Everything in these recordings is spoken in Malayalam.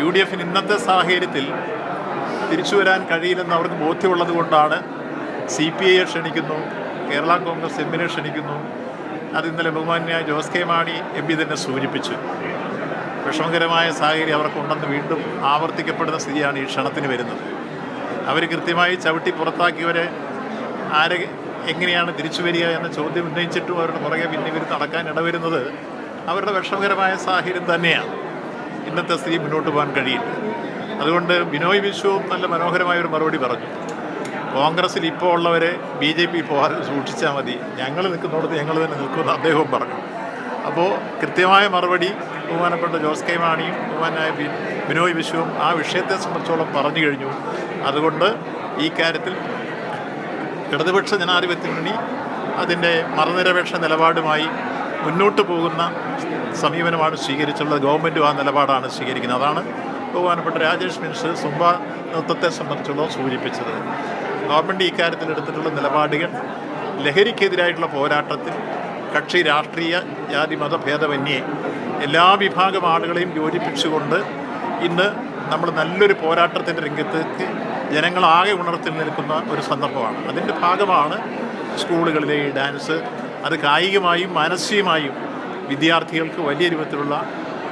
യു ഡി എഫിന് ഇന്നത്തെ സാഹചര്യത്തിൽ തിരിച്ചു വരാൻ കഴിയില്ലെന്ന് അവർക്ക് ബോധ്യമുള്ളത് കൊണ്ടാണ് സി പി ഐയെ ക്ഷണിക്കുന്നു കേരള കോൺഗ്രസ് എമ്മിനെ ക്ഷണിക്കുന്നു. അത് ഇന്നലെ ബഹുമാന്യ Jose K Mani M P തന്നെ സൂചിപ്പിച്ചു. വിഷമകരമായ സാഹചര്യം അവർക്കുണ്ടെന്ന് വീണ്ടും ആവർത്തിക്കപ്പെടുന്ന സ്ഥിതിയാണ് ഈ ക്ഷണത്തിന് വരുന്നത്. അവർ കൃത്യമായി ചവിട്ടി പുറത്താക്കിയവരെ ആരെ എങ്ങനെയാണ് തിരിച്ചു വരിക എന്ന ചോദ്യം ഉന്നയിച്ചിട്ടും അവരുടെ പുറകെ പിന്നെ ഇവർ നടക്കാൻ ഇടവരുന്നത് അവരുടെ വിഷമകരമായ സാഹചര്യം തന്നെയാണ്. ഇന്നത്തെ സ്ത്രീ മുന്നോട്ട് പോകാൻ കഴിയില്ല. അതുകൊണ്ട് ബിനോയ് വിശ്വവും നല്ല മനോഹരമായ ഒരു മറുപടി പറഞ്ഞു. കോൺഗ്രസ്സിൽ ഇപ്പോൾ ഉള്ളവരെ ബി ജെ പി പോകാതെ സൂക്ഷിച്ചാൽ മതി. ഞങ്ങൾ നിൽക്കുന്നിടത്ത് ഞങ്ങൾ തന്നെ നിൽക്കുമെന്ന് അദ്ദേഹവും പറഞ്ഞു. അപ്പോൾ കൃത്യമായ മറുപടി ബഹുമാനപ്പെട്ട ജോസ് കെ മാണിയും ബഹുമാനായ ബിനോയ് വിശ്വവും ആ വിഷയത്തെ സംബന്ധിച്ചോളം പറഞ്ഞു കഴിഞ്ഞു. അതുകൊണ്ട് ഈ കാര്യത്തിൽ ഇടതുപക്ഷ ജനാധിപത്യ മുന്നണി അതിന്റെ മതനിരപേക്ഷ നിലപാടുമായി മുന്നോട്ട് പോകുന്ന സമീപനമാണ് സ്വീകരിച്ചുള്ളത് ഗവൺമെന്റും ആ നിലപാടാണ് സ്വീകരിക്കുന്നത്. അതാണ് ബഹുമാനപ്പെട്ട രാജേഷ് മിൻസ് സുംബ നൃത്തത്തെ സംബന്ധിച്ചുള്ള സൂചിപ്പിച്ചത്. ഗവൺമെന്റ് ഈ കാര്യത്തിൽ എടുത്തിട്ടുള്ള നിലപാടുകൾ ലഹരിക്കെതിരായിട്ടുള്ള പോരാട്ടത്തിൽ കക്ഷി രാഷ്ട്രീയ ജാതി മത ഭേദമന്യേ എല്ലാ വിഭാഗം ആളുകളെയും യോജിപ്പിച്ചുകൊണ്ട് ഇന്ന് നമ്മൾ നല്ലൊരു പോരാട്ടത്തിന്റെ രംഗത്തേക്ക് ജനങ്ങളാകെ ഉണർത്തി നിൽക്കുന്ന ഒരു സന്ദർഭമാണ്. അതിന്റെ ഭാഗമാണ് സ്കൂളുകളിലെ ഡാൻസ്. അത് കായികമായും മാനസികമായും വിദ്യാർത്ഥികൾക്ക് വലിയ രൂപത്തിലുള്ള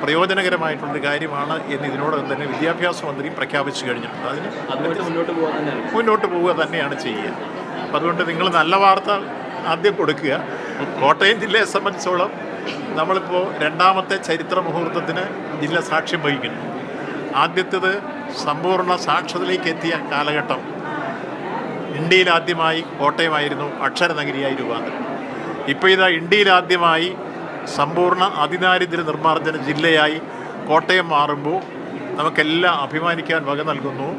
പ്രയോജനകരമായിട്ടുള്ളൊരു കാര്യമാണ് എന്ന് ഇതിനോടകം തന്നെ വിദ്യാഭ്യാസ മന്ത്രി പ്രഖ്യാപിച്ചു കഴിഞ്ഞിട്ടുണ്ട്. അതിന് മുന്നോട്ട് പോവുക തന്നെയാണ് ചെയ്യുക. അപ്പം അതുകൊണ്ട് നിങ്ങൾ നല്ല വാർത്ത ആദ്യം കൊടുക്കുക. കോട്ടയം ജില്ലയെ സംബന്ധിച്ചോളം നമ്മളിപ്പോൾ രണ്ടാമത്തെ ചരിത്ര മുഹൂർത്തത്തിന് ജില്ല സാക്ഷ്യം വഹിക്കുന്നു. ആദ്യത്തേത് സമ്പൂർണ സാക്ഷരതയിലേക്ക് എത്തിയ കാലഘട്ടം. ഇന്ത്യയിൽ ആദ്യമായി കോട്ടയമായിരുന്നു അക്ഷരനഗരിയായി രൂപാന്തരം. ഇപ്പോൾ ഇതാ ഇന്ത്യയിൽ ആദ്യമായി സമ്പൂർണ അതിദാരിദ്ര്യ നിർമ്മാർജന ജില്ലയായി കോട്ടയം മാറുമ്പോൾ നമുക്കെല്ലാം അഭിമാനിക്കാൻ വക നൽകുന്നു.